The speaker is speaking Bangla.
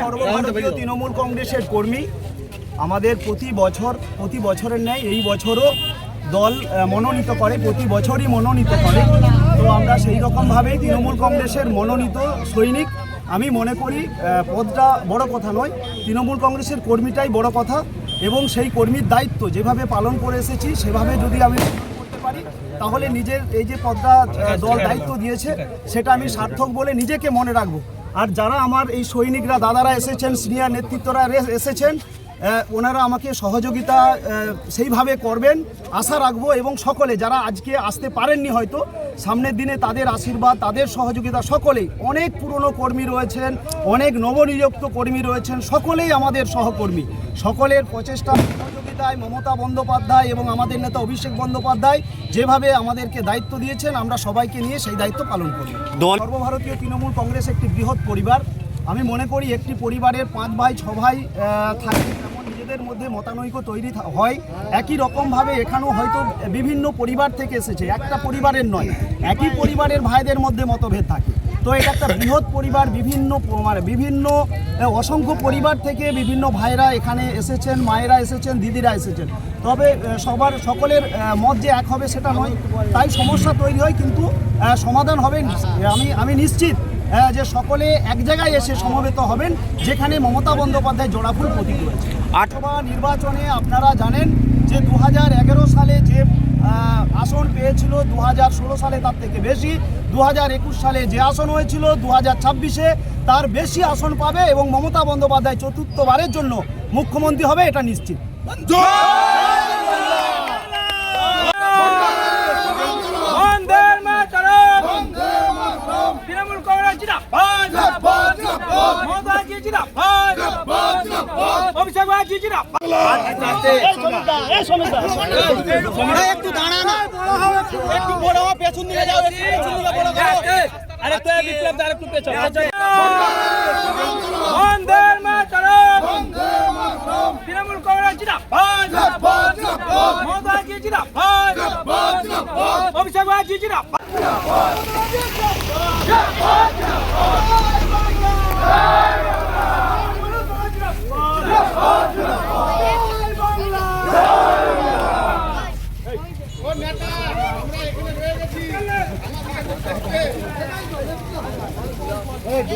সর্বভারতীয় তৃণমূল কংগ্রেসের কর্মী, আমাদের প্রতি বছর, প্রতি বছরের ন্যায় এই বছরও দল মনোনীত করে, প্রতি বছরই মনোনীত করে। তো আমরা সেই রকমভাবেই তৃণমূল কংগ্রেসের মনোনীত সৈনিক। আমি মনে করি পদটা বড় কথা নয়, তৃণমূল কংগ্রেসের কর্মীটাই বড় কথা এবং সেই কর্মীর দায়িত্ব যেভাবে পালন করে এসেছি, সেভাবে যদি আমি তাহলে নিজের এই যে পদ্মা দল দায়িত্ব দিয়েছে, সেটা আমি সার্থক বলে নিজেকে মনে রাখব। আর যারা আমার এই সৈনিকরা, দাদারা এসেছেন, সিনিয়র নেতৃত্বরা এসেছেন ওনারা আমাকে সহযোগিতা সেইভাবে করবেন আশা রাখব এবং সকলে যারা আজকে আসতে পারেননি হয়তো সামনের দিনে তাদের আশীর্বাদ তাদের সহযোগিতা সকলেই অনেক পুরনো কর্মী রয়েছেন অনেক নবনিযুক্ত কর্মী রয়েছেন সকলেই আমাদের সহকর্মী। সকলের প্রচেষ্টা সহযোগিতায় মমতা বন্দ্যোপাধ্যায় এবং আমাদের নেতা অভিষেক বন্দ্যোপাধ্যায় যেভাবে আমাদেরকে দায়িত্ব দিয়েছেন আমরা সবাইকে নিয়ে সেই দায়িত্ব পালন করি সর্বভারতীয় তৃণমূল কংগ্রেস একটি বৃহৎ পরিবার আমি মনে করি একটি পরিবারের পাঁচ ভাই, ছ ভাই থাকে যেমন নিজেদের মধ্যে মতানৈক্য তৈরি হয়, একই রকমভাবে এখানেও হয়তো বিভিন্ন পরিবার থেকে এসেছে, একটা পরিবারের নয়, একই পরিবারের ভাইদের মধ্যে মতভেদ থাকে। তো এটা একটা বৃহৎ পরিবার, বিভিন্ন মানে বিভিন্ন অসংখ্য পরিবার থেকে বিভিন্ন ভাইরা এখানে এসেছেন, মায়েরা এসেছেন, দিদিরা এসেছেন। তবে সবার, সকলের মত যে এক হবে সেটা নয়, তাই সমস্যা তৈরি হয়, কিন্তু সমাধান হবে আমি আমি নিশ্চিত যে সকলে এক জায়গায় এসে সমবেত হবেন, যেখানে মমতা বন্দ্যোপাধ্যায় জোড়াফুল প্রতীক রয়েছে। আটবা নির্বাচনে আপনারা জানেন যে দু হাজার এগারো সালে যে আসন পেয়েছিল দু সালে তার থেকে বেশি দু হাজার একুশ সালে যে আসন হয়েছিল দু হাজার ছাব্বিশে তার বেশি আসন পাবে এবং মমতা বন্দ্যোপাধ্যায় চতুর্থবারের জন্য মুখ্যমন্ত্রী হবে, এটা নিশ্চিত বন্দে মাতরম তৃণমূল কংগ্রেস জিন্দাবাদ মমতাজি জিন্দাবাদ অভিষেক ব্যানার্জি জিন্দাবাদ একটু দাঁড়া না একটু বড় পেছন দিকে যাও পেছন দিকে বড়। আরেকটা বিপ্লব দ্বারা একটু পেছন বন্দে মাতরম তৃণমূল কংগ্রেস জিন্দাবাদ মমতাজি জিন্দাবাদ অভিষেক ব্যানার্জি জিন্দাবাদ